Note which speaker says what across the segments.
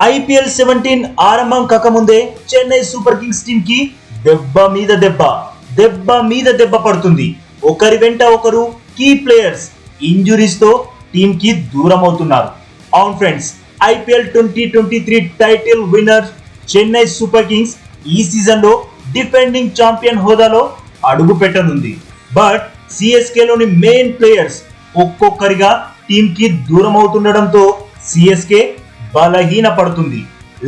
Speaker 1: IPL seventeen ఆరంభం కాకముందే Chennai super Kings టీమ్కి దెబ్బ మీద దెబ్బ దెబ్బ మీద దెబ్బ పడుతుంది. ఒకరి వెంట ఒకరు కీ ప్లేయర్స్ ఇంజురీస్తో టీమ్కి దూరం అవుతున్నారు. అవును friends IPL twenty twenty three title winner Chennai super kings ఈ సీజన్లో డిఫెండింగ్ ఛాంపియన్ హోదాలో అడుగు పెట్టనుంది. బట్ సిఎస్కే లోని మెయిన్ ప్లేయర్స్ ఒక్కొక్కరిగా టీమ్కి దూరం అవుతుండడంతో సిఎస్కే బలహీన పడుతుంది.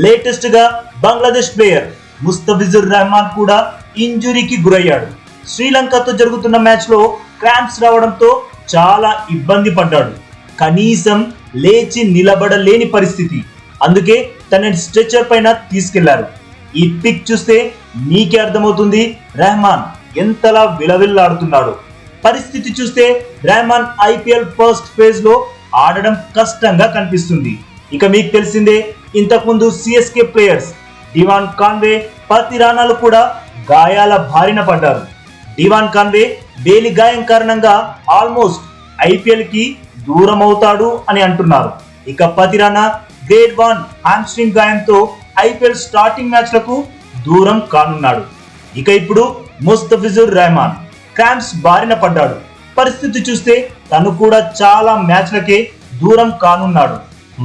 Speaker 1: లేటెస్ట్గా బంగ్లాదేశ్ ప్లేయర్ ముస్తఫిజుర్ రెహమాన్ కూడా ఇంజురీకి గురయ్యాడు. శ్రీలంకతో జరుగుతున్న మ్యాచ్లో క్రాంప్స్ రావడంతో చాలా ఇబ్బంది పడ్డాడు. కనీసం లేచి నిలబడలేని పరిస్థితి. అందుకే తనని స్ట్రెచర్ పైన తీసుకెళ్ళారు. ఈ పిక్ చూస్తే నీకే అర్థమవుతుంది రెహమాన్ ఎంతలా విలవిల్లాడుతున్నాడు. పరిస్థితి చూస్తే రెహమాన్ ఐపీఎల్ ఫస్ట్ ఫేజ్లో ఆడడం కష్టంగా కనిపిస్తుంది. ఇక మీకు తెలిసిందే ఇంతకుముందు సిఎస్కే ప్లేయర్స్ డివాన్ కాన్వే పతి రాణాలు కూడా గాయాల బారిన పడ్డారు. డివాన్ కాన్వే బేలి గాయం కారణంగా ఆల్మోస్ట్ ఐపీఎల్కి దూరం అవుతాడు అని అంటున్నారు. ఇక పతిరానా గ్రేడ్ వన్ హామ్స్ట్రింగ్ గాయంతో ఐపీఎల్ స్టార్టింగ్ మ్యాచ్లకు దూరం కానున్నాడు. ఇక ఇప్పుడు ముస్తఫిజుర్ రెహమాన్ క్రాంప్స్ బారిన పడ్డాడు. పరిస్థితి చూస్తే తను కూడా చాలా మ్యాచ్లకే దూరం కానున్నాడు.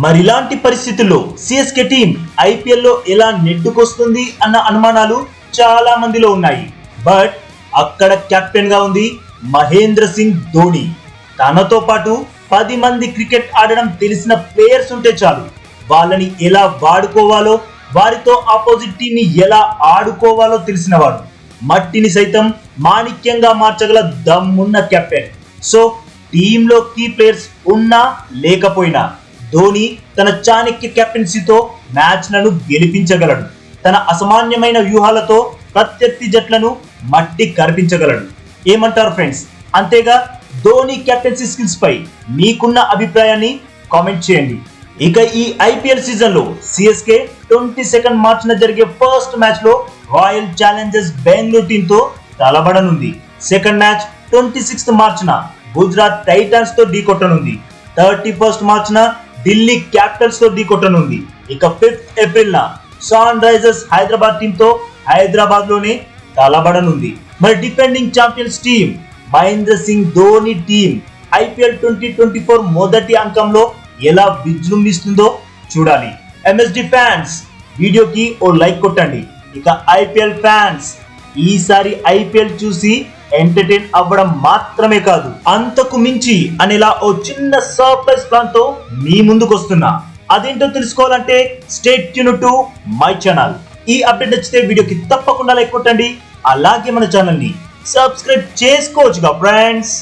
Speaker 1: మరిలాంటి పరిస్థితుల్లో సిఎస్కే టీం ఐపీఎల్లో ఎలా నెట్టుకొస్తుంది అన్న అనుమానాలు చాలా మందిలో ఉన్నాయి. బట్ అక్కడ కెప్టెన్గా ఉంది మహేంద్ర సింగ్ ధోని. తనతో పాటు పది మంది క్రికెట్ ఆడడం తెలిసిన ప్లేయర్స్ ఉంటే చాలు. వాళ్ళని ఎలా వాడుకోవాలో వారితో ఆపోజిట్ టీంని ఎలా ఆడుకోవాలో తెలిసినవాడు మట్టిని సైతం మాణిక్యంగా మార్చగల దమ్మున్న కెప్టెన్ సో టీంలో కీ ప్లేయర్స్ ఉన్నా లేకపోయినా ధోని తన చాణక్య కెప్టెన్సీతో మ్యాచ్లను గెలిపించగలడు. తన అసామాన్యమైన వ్యూహాలతో ప్రత్యర్థి జట్లను మట్టి కరిపించగలడు. ఏమంటారు ఫ్రెండ్స్? అంతేగా ధోని కెప్టెన్సీ స్కిల్స్ పై మీకున్న అభిప్రాయాన్ని కామెంట్ చేయండి. ఇక ఈ ఐపీఎల్ సీజన్లో సిఎస్కే ట్వంటీ సెకండ్ మార్చిన జరిగే ఫస్ట్ మ్యాచ్లో రాయల్ ఛాలెంజర్స్ బెంగళూరు టీమ్తో తలబడనుంది. సెకండ్ మ్యాచ్ ట్వంటీ సిక్స్త్ మార్చిన గుజరాత్ టైటాన్స్తో ఢీకొట్టనుంది. థర్టీ ఫస్ట్ మార్చిన ఢిల్లీ క్యాపిటల్స్తో ఢీకొట్టనుంది. ఇక ఫిఫ్త్ ఏప్రిల్ న సన్ రైజర్స్ హైదరాబాద్ టీమ్తో హైదరాబాద్లోనే తలబడనుంది. మరి defending champions team Mahendra Singh Dhoni team IPL twenty twenty four మొదటి అంకంలో ఎలా విజృంభిస్తుందో చూడాలి. ఎంఎస్డి ఫ్యాన్స్ వీడియోకి ఓ లైక్ కొట్టండి. ఇక ఐపీఎల్ ఫ్యాన్స్ ఈసారి ఐపీఎల్ చూసి ఎంటర్టైన్ అవ్వడం మాత్రమే కాదు అంతకు మించి అనేలా ఓ చిన్న సర్ప్రైజ్ ప్లాన్తో మీ ముందుకు వస్తున్నా. అదేంటో తెలుసుకోవాలంటే stay tune to my channel ఈ అప్డేట్ నచ్చితే వీడియోకి తప్పకుండా లైక్ కొట్టండి అలాగే మన ఛానల్ని సబ్స్క్రైబ్ చేసుకోవచ్చుగా ఫ్రెండ్స్